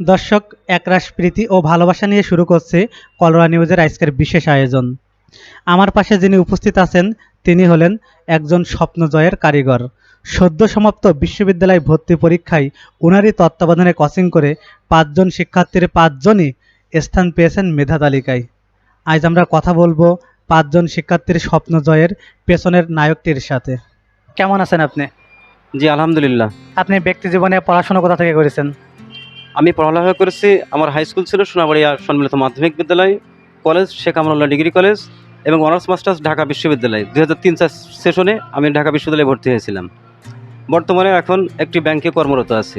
দর্শক একরাশ প্রীতি ও ভালোবাসা নিয়ে শুরু করছে কলরা নিউজের আজকের বিশেষ আয়োজন। আমার পাশে যিনি উপস্থিত আছেন তিনি হলেন একজন স্বপ্নজয়ের কারিগর। সদ্য সমাপ্ত বিশ্ববিদ্যালয় ভর্তি পরীক্ষায় উনারই তত্ত্বাবধানে কোচিং করে পাঁচজন শিক্ষার্থীর পাঁচজনই স্থান পেয়েছেন মেধা তালিকায়। আজ আমরা কথা বলব পাঁচজন শিক্ষার্থীর স্বপ্নজয়ের পেছনের নায়কটির সাথে। কেমন আছেন আপনি? জি আলহামদুলিল্লাহ। আপনি ব্যক্তি জীবনে পড়াশোনা কোথা থেকে করেছেন? আমি পড়ালেখা করেছি, আমার হাই স্কুল ছিল সোনাবাড়িয়া সম্মিলিত মাধ্যমিক বিদ্যালয় college Sheikh Amrullah degree college এবং অনার্স মাস্টার্স ঢাকা বিশ্ববিদ্যালয়। দু হাজার তিন চার সেশনে আমি ঢাকা বিশ্ববিদ্যালয়ে ভর্তি হয়েছিলাম। বর্তমানে এখন একটি ব্যাংকে কর্মরত আছি।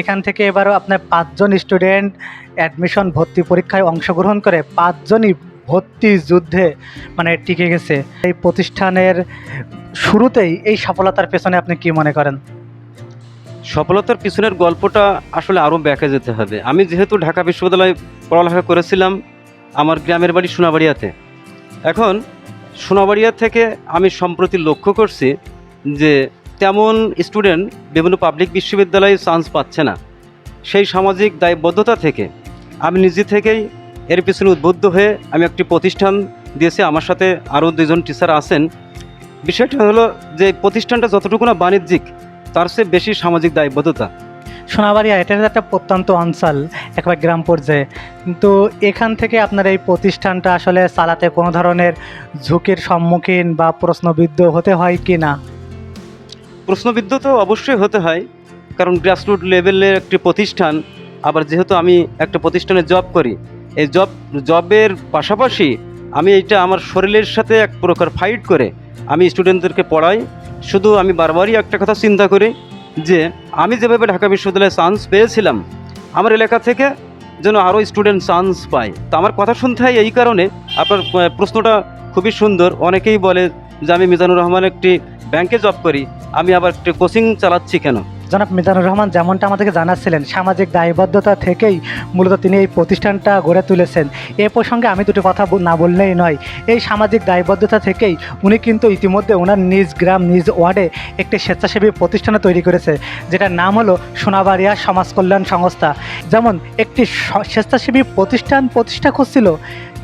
এখান থেকে এবারও আপনার পাঁচজন স্টুডেন্ট অ্যাডমিশন ভর্তি পরীক্ষায় অংশগ্রহণ করে পাঁচজনই ভর্তি যুদ্ধে মানে টিকে গেছে। এই প্রতিষ্ঠানের শুরুতেই এই সফলতার পেছনে আপনি কি মনে করেন? সফলতার পিছনের গল্পটা আসলে আরও ব্যাকে যেতে হবে। আমি যেহেতু ঢাকা বিশ্ববিদ্যালয়ে পড়ালেখা করেছিলাম আমার গ্রামের বাড়ি সোনাবাড়িয়াতে। এখন সোনাবাড়িয়া থেকে আমি সম্প্রতি লক্ষ্য করছি যে তেমন স্টুডেন্ট বিভিন্ন পাবলিক বিশ্ববিদ্যালয়ে চান্স পাচ্ছে না। সেই সামাজিক দায়বদ্ধতা থেকে আমি নিজে থেকেই এর পিছনে উদ্বুদ্ধ হয়ে আমি একটি প্রতিষ্ঠান দিয়েছি। আমার সাথে আরও দুজন টিচার আছেন। বিষয়টা হলো যে প্রতিষ্ঠানটা যতটুকু না বাণিজ্যিক তার চেয়ে বেশি সামাজিক দায়বদ্ধতা। সোনাবাড়িয়া এটা একটা প্রত্যন্ত অঞ্চল একবার গ্রাম পর্যায়ে। কিন্তু এখান থেকে আপনার এই প্রতিষ্ঠানটা আসলে চালাতে কোনো ধরনের ঝুঁকির সম্মুখীন বা প্রশ্নবিদ্ধ হতে হয় কি না? প্রশ্নবিদ্ধ তো অবশ্যই হতে হয় কারণ গ্রাসরুট লেভেলের একটি প্রতিষ্ঠান আবার যেহেতু আমি একটা প্রতিষ্ঠানে জব করি এই জব জবের পাশাপাশি আমি এইটা আমার শরীরের সাথে এক প্রকার ফাইট করে আমি স্টুডেন্টদেরকে পড়াই, শুধু আমি বারবারই একটা কথা চিন্তা করি যে আমি যেভাবে ঢাকা বিশ্ববিদ্যালয়ে চান্স পেয়েছিলাম, আমার এলাকা থেকে যেন আরও স্টুডেন্ট চান্স পায়। তো আমার কথা শুনতে হয় এই কারণে আপনার প্রশ্নটা খুবই সুন্দর। অনেকেই বলে যে আমি মিজানুর রহমান একটি ব্যাংকে জব করি, আমি আবার একটি কোচিং চালাচ্ছি কেন? জনাব মিজানুর রহমান, যেমনটা আমাদেরকে জানাচ্ছিলেন, সামাজিক দায়বদ্ধতা থেকেই মূলত তিনি এই প্রতিষ্ঠানটা গড়ে তুলেছেন। এ প্রসঙ্গে আমি দুটো কথা না বললেই নয়। এই সামাজিক দায়বদ্ধতা থেকেই উনি কিন্তু ইতিমধ্যে ওনার নিজ গ্রাম, নিজ ওয়ার্ডে একটি স্বেচ্ছাসেবী প্রতিষ্ঠান তৈরি করেছে, যেটার নাম হলো সোনাবাড়িয়া সমাজ কল্যাণ সংস্থা। যেমন একটি স্বেচ্ছাসেবী প্রতিষ্ঠান প্রতিষ্ঠা করছিল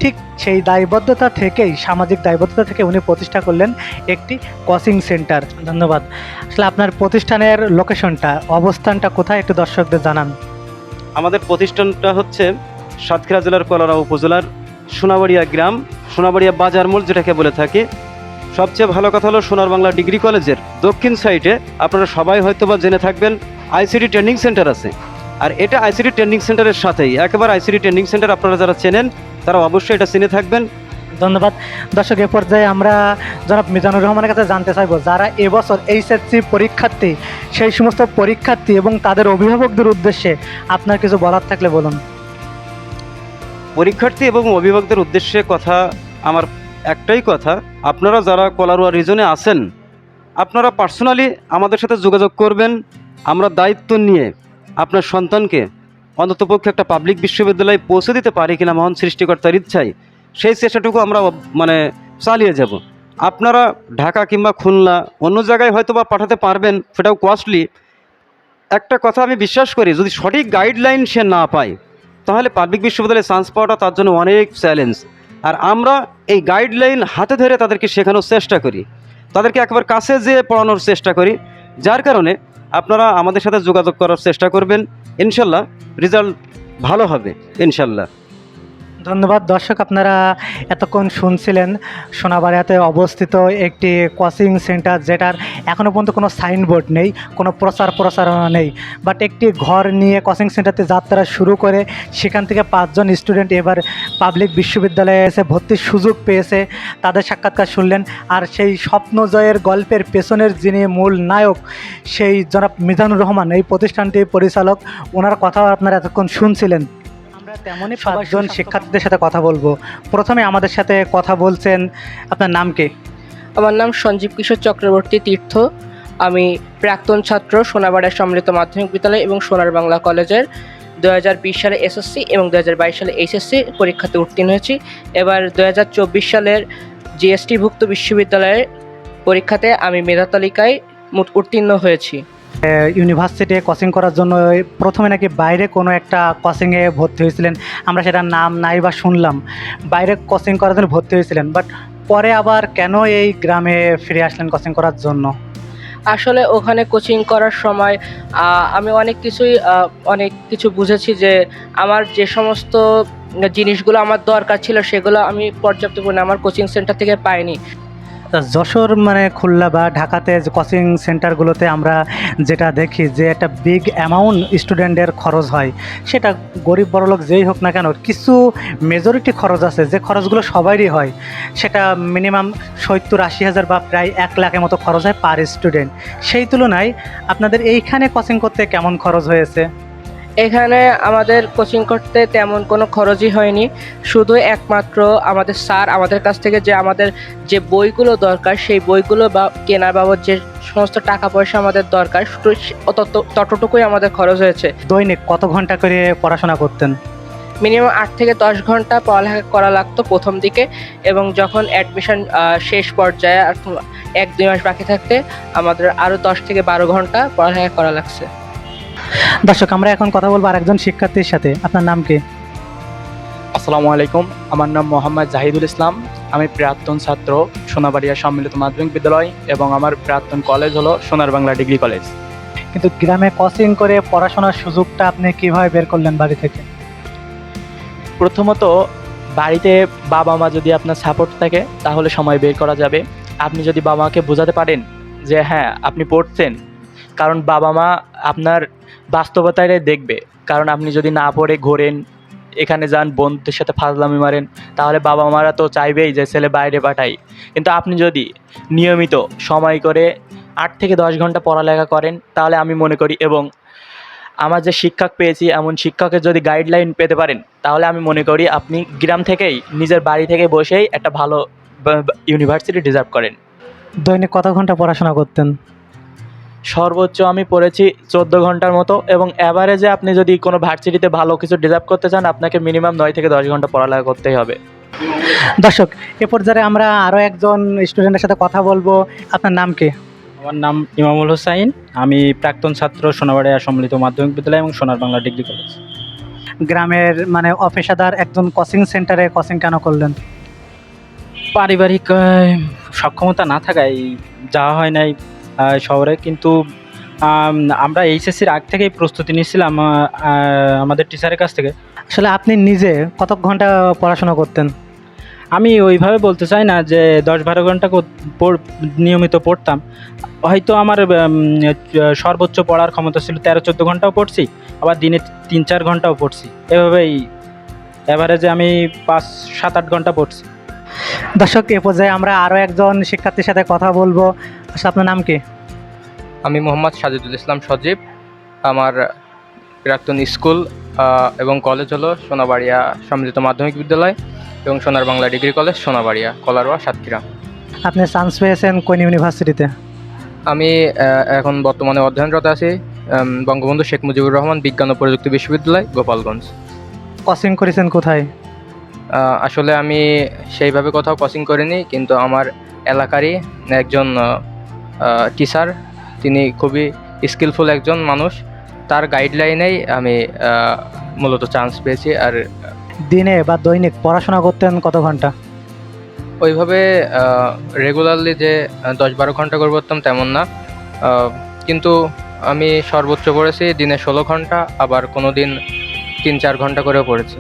ঠিক সেই দায়বদ্ধতা থেকেই, সামাজিক দায়বদ্ধতা থেকে উনি প্রতিষ্ঠা করলেন একটি কোচিং সেন্টার। ধন্যবাদ। আসলে আপনার প্রতিষ্ঠানের লোকেশনটা, অবস্থানটা কোথায় একটু দর্শকদের জানান। আমাদের প্রতিষ্ঠানটা হচ্ছে সাতক্ষীরা জেলার কলারা উপজেলার সোনাবাড়িয়া গ্রাম, সোনাবাড়িয়া বাজার মোড় যেটাকে বলে থাকি। সবচেয়ে ভালো কথা হলো সোনার বাংলা ডিগ্রি কলেজের দক্ষিণ সাইডে আপনারা সবাই হয়তো বা জেনে থাকবেন, আইসিডি ট্রেনিং সেন্টার আছে। আর এটা আইসিডি ট্রেনিং সেন্টারের সাথেই, একেবারে আইসিডি ট্রেনিং সেন্টার আপনারা যারা চেনেন তারা অবশ্যই এটা চিনে থাকবেন। ধন্যবাদ। দর্শক এ পর্যায়ে আমরা জনাব মিজানুর রহমানের কাছে জানতে চাইব যারা এবছর এইচএসসি পরীক্ষার্থী সেই সমস্ত পরীক্ষার্থী এবং তাদের অভিভাবকদের উদ্দেশ্যে আপনার কিছু বলার থাকলে বলুন। পরীক্ষার্থী এবং অভিভাবকদের উদ্দেশ্যে কথা আমার একটাই কথা আপনারা যারা কলারুয়া রিজনে আছেন আপনারা পার্সোনালি আমাদের সাথে যোগাযোগ করবেন। আমরা দায়িত্ব নিয়ে আপনার সন্তানকে অন্ততপক্ষে একটা পাবলিক বিশ্ববিদ্যালয়ে পৌঁছে দিতে পারি কিনা মহান সৃষ্টিকর্তার ইচ্ছায়, সেই চেষ্টাটুকু আমরা মানে চালিয়ে যাব। আপনারা ঢাকা কিংবা খুলনা অন্য জায়গায় হয়তো বা পাঠাতে পারবেন, সেটাও কস্টলি একটা কথা আমি বিশ্বাস করি, যদি সঠিক গাইডলাইন সে না পায়, তাহলে পাবলিক বিশ্ববিদ্যালয়ে চান্স পাওয়াটা তার জন্য অনেক চ্যালেঞ্জ আর আমরা এই গাইডলাইন হাতে ধরে তাদেরকে শেখানোর চেষ্টা করি। তাদেরকে একবার কাছে যেয়ে পড়ানোর চেষ্টা করি, যার কারণে আপনারা আমাদের সাথে যোগাযোগ করার চেষ্টা করবেন। ইনশাল্লাহ রেজাল্ট ভালো হবে, ইনশাল্লাহ। ধন্যবাদ দর্শক, আপনারা এতক্ষণ শুনছিলেন সোনাবাড়িয়াতে অবস্থিত একটি কোচিং সেন্টার, যেটার এখনও পর্যন্ত কোনো সাইনবোর্ড নেই, কোনো প্রচার প্রচারণা নেই। বাট একটি ঘর নিয়ে কোচিং সেন্টারতে যাত্রা শুরু করে সেখান থেকে পাঁচজন স্টুডেন্ট এবার পাবলিক বিশ্ববিদ্যালয়ে এসে ভর্তির সুযোগ পেয়েছে তাদের সাক্ষাৎকার শুনলেন। আর সেই স্বপ্নজয়ের গল্পের পেছনের যিনি মূল নায়ক সেই জনাব মিজানুর রহমান এই প্রতিষ্ঠানটির পরিচালক ওনার কথাও আপনারা এতক্ষণ শুনছিলেন। আমরা তেমনই পাঁচজন শিক্ষার্থীদের সাথে কথা বলব। প্রথমে আমাদের সাথে কথা বলছেন আপনার নাম কি? আমার নাম সঞ্জীব কিশোর চক্রবর্তী তীর্থ। আমি প্রাক্তন ছাত্র সোনাবাড়া সম্মিলিত মাধ্যমিক বিদ্যালয় এবং সোনার বাংলা কলেজের দু হাজার বিশ সালে এসএসসি এবং দু হাজার বাইশ সালে এইচএসসি পরীক্ষাতে উত্তীর্ণ হয়েছি। এবার দু হাজার চব্বিশ সালের জিএসটিভুক্ত বিশ্ববিদ্যালয়ের পরীক্ষাতে আমি মেধা তালিকায় উত্তীর্ণ হয়েছি। ইউনিভার্সিটি কোচিং করার জন্য প্রথমে নাকি বাইরে কোনো একটা কোচিংয়ে ভর্তি হয়েছিলেন। আমরা সেটার নাম নাই বা শুনলাম। বাইরে কোচিং করার জন্য ভর্তি হয়েছিলেন। বাট পরে আবার কেন এই গ্রামে ফিরে আসলেন কোচিং করার জন্য? আসলে ওখানে কোচিং করার সময় আমি অনেক কিছুই অনেক কিছু বুঝেছি যে আমার যে সমস্ত জিনিসগুলো আমার দরকার ছিল সেগুলো আমি পর্যাপ্ত পরিমাণে আমার কোচিং সেন্টার থেকে পাইনি। যশোর মানে খুলনা বা ঢাকাতে কোচিং সেন্টারগুলোতে আমরা যেটা দেখি যে একটা বিগ অ্যামাউন্ট স্টুডেন্টের খরচ হয়, সেটা গরিব বড়লোক যেই হোক না কেন, কিছু মেজরিটি খরচ আছে, যে খরচগুলো সবারই হয়, সেটা মিনিমাম সত্তর আশি হাজার বা প্রায় এক লাখের মতো খরচ হয় পার স্টুডেন্ট সেই তুলনায় আপনাদের এইখানে কোচিং করতে কেমন খরচ হয়েছে? এখানে আমাদের কোচিং করতে তেমন কোনো খরচই হয়নি। শুধু একমাত্র আমাদের স্যার আমাদের কাছ থেকে যে আমাদের যে বইগুলো দরকার সেই বইগুলো বা কেনার বাবদ যে সমস্ত টাকা পয়সা আমাদের দরকার ততটুকুই আমাদের খরচ হয়েছে। দৈনিক কত ঘণ্টা করে পড়াশোনা করতেন? মিনিমাম আট থেকে দশ ঘণ্টা পড়ালেখা করা লাগতো প্রথম দিকে এবং যখন অ্যাডমিশন শেষ পর্যায়ে আর এক দুই মাস বাকি থাকতে আমাদের আরও দশ থেকে বারো ঘণ্টা পড়ালেখা করা লাগছে। দর্শক আমরা এখন কথা বলব আরেকজন শিক্ষার্থীর সাথে। আপনার নাম কি? আসসালামু আলাইকুম আমার নাম মোহাম্মদ জাহিদুল ইসলাম। আমি প্রাক্তন ছাত্র সোনাবাড়িয়া সম্মিলিত মাধ্যমিক বিদ্যালয় এবং আমার প্রাক্তন কলেজ হলো সোনার বাংলা ডিগ্রি কলেজ। কিন্তু গ্রামে কোচিং করে পড়াশোনার সুযোগটা আপনি কীভাবে বের করলেন বাড়ি থেকে? প্রথমত বাড়িতে বাবা মা যদি আপনার সাপোর্ট থাকে তাহলে সময় বের করা যাবে। আপনি যদি বাবা মাকে বোঝাতে পারেন যে হ্যাঁ আপনি পড়ছেন। কারণ বাবা মা আপনার বাস্তবতায় দেখবে। কারণ আপনি যদি না পড়ে ঘোরেন, এখানে যান, বন্ধুদের সাথে ফাজলামি মারেন, তাহলে বাবা মারা তো চাইবেই যে ছেলে বাইরে পাঠাই। কিন্তু আপনি যদি নিয়মিত সময় করে আট থেকে দশ ঘণ্টা পড়ালেখা করেন, তাহলে আমি মনে করি এবং আমার যে শিক্ষক পেয়েছি, এমন শিক্ষকের যদি গাইডলাইন পেতে পারেন, তাহলে আমি মনে করি আপনি গ্রাম থেকেই, নিজের বাড়ি থেকে বসেই একটা ভালো ইউনিভার্সিটি ডিজার্ভ করেন। দৈনিক কত ঘণ্টা পড়াশোনা করতেন? সর্বোচ্চ আমি পড়েছি চোদ্দ ঘণ্টার মতো এবং অ্যাভারেজে আপনি যদি কোনো ভার্সিটিতে ভালো কিছু ডিজার্ভ করতে চান আপনাকে মিনিমাম নয় থেকে দশ ঘণ্টা পড়ালেখা করতেই হবে। দর্শক এ পর্যায়ে আমরা আরও একজন স্টুডেন্টের সাথে কথা বলব। আপনার নাম কি? আমার নাম ইমামুল হোসাইন। আমি প্রাক্তন ছাত্র সোনাবাড়িয়া সম্মিলিত মাধ্যমিক বিদ্যালয় এবং সোনার বাংলা ডিগ্রি কলেজ। গ্রামের মানে অফিসাদার একজন কোচিং সেন্টারে কোচিং কেন করলেন? পারিবারিক সক্ষমতা না থাকায় যাওয়া হয় নাই। শহরে কিন্তু আমরা এইচএসসির আগ থেকেই প্রস্তুতি আহ, আমাদের টিচারের কাছ থেকে। আসলে আপনি নিজে কত ঘণ্টা পড়াশোনা করতেন? আমি ওইভাবে বলতে চাই না যে দশ বারো ঘণ্টা নিয়মিত পড়তাম। হয়তো আমার সর্বোচ্চ পড়ার ক্ষমতা ছিল তেরো চোদ্দ ঘন্টাও পড়ছি আবার দিনে তিন চার ঘন্টাও পড়ছি। এভাবেই অ্যাভারেজে আমি পাঁচ সাত আট ঘণ্টা পড়ছি। দর্শক এ পর্যায়ে আমরা আরও একজন শিক্ষার্থীর সাথে কথা বলব। আসলে আপনার নাম কি? আমি মোহাম্মদ সাজিদুল ইসলাম সজীব। আমার প্রাক্তন স্কুল এবং কলেজ হলো সোনাবাড়িয়া সম্মিলিত মাধ্যমিক বিদ্যালয় এবং সোনার বাংলা ডিগ্রি কলেজ সোনাবাড়িয়া কলারোয়া সাতক্ষীরা। আপনি চান্স পেয়েছেন কোন ইউনিভার্সিটিতে? আমি এখন বর্তমানে অধ্যয়নরত আছি বঙ্গবন্ধু শেখ মুজিবুর রহমান বিজ্ঞান ও প্রযুক্তি বিশ্ববিদ্যালয় গোপালগঞ্জ। কোচিং করেছেন কোথায়? আসলে আমি সেইভাবে কোথাও কোচিং করিনি কিন্তু আমার এলাকারই একজন টিচার তিনি খুবই স্কিলফুল একজন মানুষ। তার গাইডলাইনেই আমি মূলত চান্স পেয়েছি আর দিনে বা দৈনিক পড়াশোনা করতেন কত ঘণ্টা? ওইভাবে রেগুলারলি যে দশ বারো ঘণ্টা করে পড়তাম তেমন না। কিন্তু আমি সর্বোচ্চ পড়েছি দিনে ষোলো ঘণ্টা আবার কোনো দিন তিন চার ঘণ্টা করেও পড়েছি।